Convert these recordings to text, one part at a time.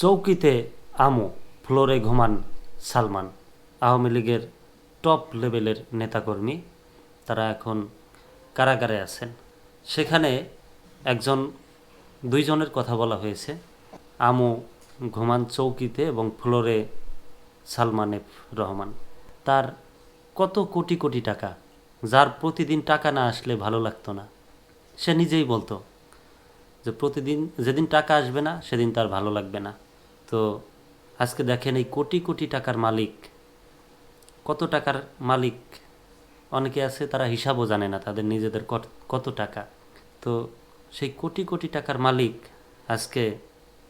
চৌকিতে আমো, ফ্লোরে ঘুমান সালমান। আওয়ামী লীগের টপ লেভেলের নেতাকর্মী, তারা এখন কারাগারে আছেন। সেখানে একজন, দুইজনের কথা বলা হয়েছে। আমু ঘুমান চৌকিতে এবং ফ্লোরে সালমান এফ রহমান। তার কত কোটি কোটি টাকা, যার প্রতিদিন টাকা না আসলে ভালো লাগতো না। সে নিজেই বলতো যে, প্রতিদিন যেদিন টাকা আসবে না, সেদিন তার ভালো লাগবে না। তো আজকে দেখেন এই কোটি কোটি টাকার মালিক, কত টাকার মালিক? অনেকে আছে তারা হিসাবও জানে না তাদের নিজেদের কত- টাকা। তো সেই কোটি কোটি টাকার মালিক আজকে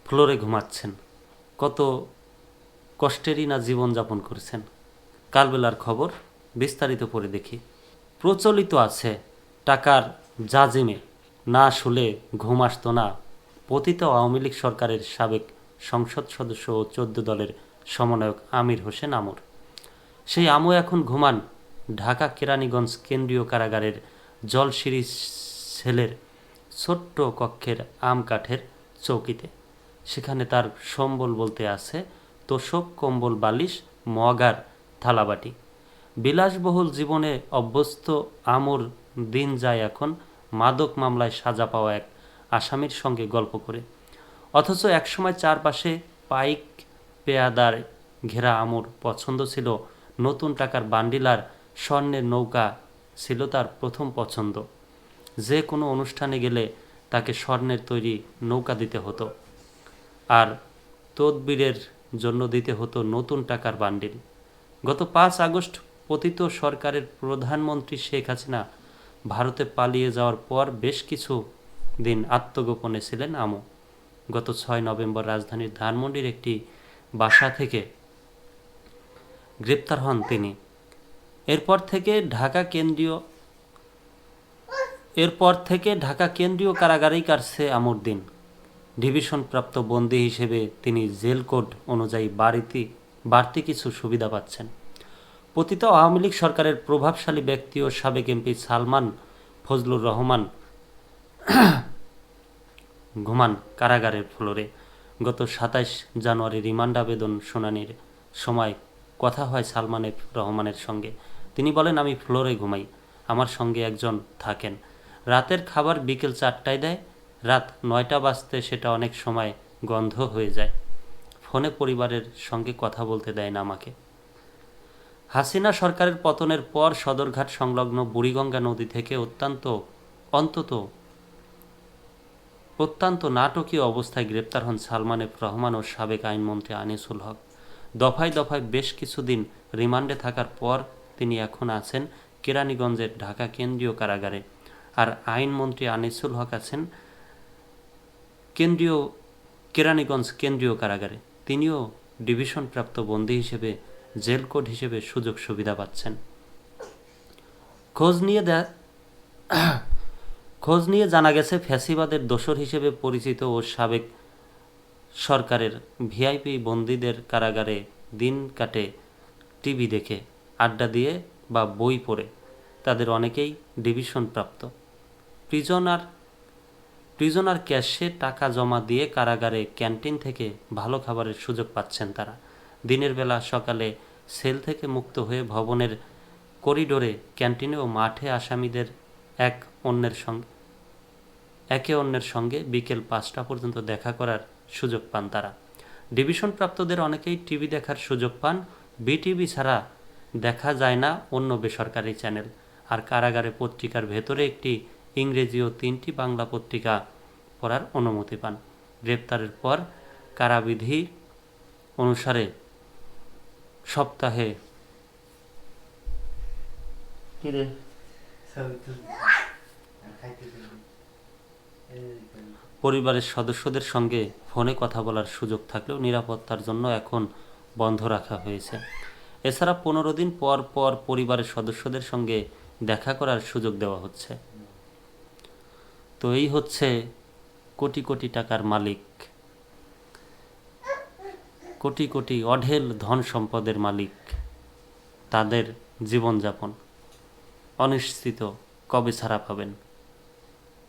ফ্লোরে ঘুমাচ্ছেন। কত কষ্টেরই না জীবনযাপন করছেন। কালবেলার খবর বিস্তারিত পড়ে দেখি। প্রচলিত আছে টাকার জাজিমে না শুলে ঘুম আসতো না। পতিত আওয়ামী লীগ সরকারের সাবেক সংসদ সদস্য ও চোদ্দ দলের সমন্বয়ক আমির হোসেন আমর। সেই আমও এখন ঘুমান ঢাকা কেরানীগঞ্জ কেন্দ্রীয় কারাগারের জলসিঁড়ি সেলের ছোট্ট কক্ষের আম কাঠের চৌকিতে। সেখানে তার সম্বল বলতে আছে তোষক, কম্বল, বালিশ মগার থালাবাটি। বিলাসবহুল জীবনে অভ্যস্ত আমর দিন যায় এখন মাদক মামলায় সাজা পাওয়া এক আসামির সঙ্গে গল্প করে। অথচ একসময় চারপাশে পাইক, পেয়াদার, ঘেরা আমর পছন্দ ছিল। নতুন টাকার বান্ডিল আর স্বর্ণের নৌকা ছিল তার প্রথম পছন্দ। যে কোনো অনুষ্ঠানে গেলে তাকে স্বর্ণের তৈরি নৌকা দিতে হতো। আর তদবিরের জন্য দিতে হতো নতুন টাকার বান্ডিল। গত পাঁচ আগস্ট পতিত সরকারের প্রধানমন্ত্রী শেখ হাসিনা ভারতে পালিয়ে যাওয়ার পর বেশ কিছু দিন আত্মগোপনে ছিলেন আমো। গত ছয় নভেম্বর রাজধানীর ধানমন্ডির একটি বাসা থেকে গ্রেপ্তার হন তিনি। এরপর থেকে ঢাকা কেন্দ্রীয় এরপর থেকে ঢাকা কেন্দ্রীয় কারাগারেই কাটছে আমর দিন ডিভিশনপ্রাপ্ত বন্দী হিসেবে তিনি জেল কোড অনুযায়ী বাড়িতে বাড়তি কিছু সুবিধা পাচ্ছেন। পতিত আওয়ামী লীগ সরকারের প্রভাবশালী ব্যক্তি ও সাবেক এমপি সালমান ফজলুর রহমান ঘুমান কারাগারের ফ্লোরে। গত সাতাইশ জানুয়ারি রিমান্ড আবেদন শুনানির সময় কথা হয় সালমান এফ রহমানের সঙ্গে। তিনি বলেন, আমি ফ্লোরে ঘুমাই, আমার সঙ্গে একজন থাকেন। রাতের খাবার বিকেল চারটায় দেয়, রাত নয়টা বাজতে সেটা অনেক সময় গন্ধ হয়ে যায়। ফোনে পরিবারের সঙ্গে কথা বলতে দেয় না আমাকে। হাসিনা সরকারের পতনের পর সদরঘাট সংলগ্ন বুড়িগঙ্গা নদী থেকে অত্যন্ত, অন্তত অত্যন্ত নাটকীয় অবস্থায় গ্রেপ্তার হন সালমান এফ রহমান ও সাবেক আইনমন্ত্রী আনিসুল হক। দফায় দফায় বেশ কিছুদিন রিমান্ডে থাকার পর তিনি এখন আছেন কেরানীগঞ্জের ঢাকা কেন্দ্রীয় কারাগারে। আর আইনমন্ত্রী আনিসুল হক আছেন কেন্দ্রীয়, কেরানীগঞ্জ কেন্দ্রীয় কারাগারে। তিনিও ডিভিশনপ্রাপ্ত বন্দী হিসেবে জেল কোড হিসেবে সুযোগ সুবিধা পাচ্ছেন। খোঁজ নিয়ে দে খোঁজ নিয়ে জানা গেছে, ফ্যাসিবাদের দোসর হিসেবে পরিচিত ও সাবেক সরকারের ভিআইপি বন্দীদের কারাগারে দিন কাটে টিভি দেখে, আড্ডা দিয়ে বা বই পড়ে। তাদের অনেকেই ডিভিশন প্রাপ্ত। প্রিজনার প্রিজনার ক্যাশে টাকা জমা দিয়ে কারাগারে ক্যান্টিন থেকে ভালো খাবারের সুযোগ পাচ্ছেন তারা। দিনের বেলা সকালে সেল থেকে মুক্ত হয়ে ভবনের করিডোরে ক্যান্টিনে ও মাঠে আসামিদের এক অন্যের সঙ্গে একে অন্যের সঙ্গে বিকেল পাঁচটা পর্যন্ত দেখা করার সুযোগ পান তারা। ডিভিশন প্রাপ্তদের অনেকেই টিভি দেখার সুযোগ পান বিটিভি ছাড়া দেখা যায় না অন্য বেসরকারি চ্যানেল। আর কারাগারে পত্রিকার ভেতরে একটি ইংরেজি ও তিনটি বাংলা পত্রিকা পড়ার অনুমতি পান। গ্রেপ্তারের পর কারাবিধি অনুসারে সপ্তাহে কিরে? পরিবারের সদস্যদের সঙ্গে ফোনে কথা বলার সুযোগ থাকলেও নিরাপত্তার জন্য এখন বন্ধ রাখা হয়েছে। এছাড়া পনেরো দিন পর পর পরিবারের সদস্যদের সঙ্গে দেখা করার সুযোগ দেওয়া হচ্ছে। তো এই হচ্ছে কোটি কোটি টাকার মালিক। কোটি কোটি অঢেল ধন সম্পদের মালিক তাদের জীবনযাপন। অনিশ্চিত কবে ছাড়া পাবেন?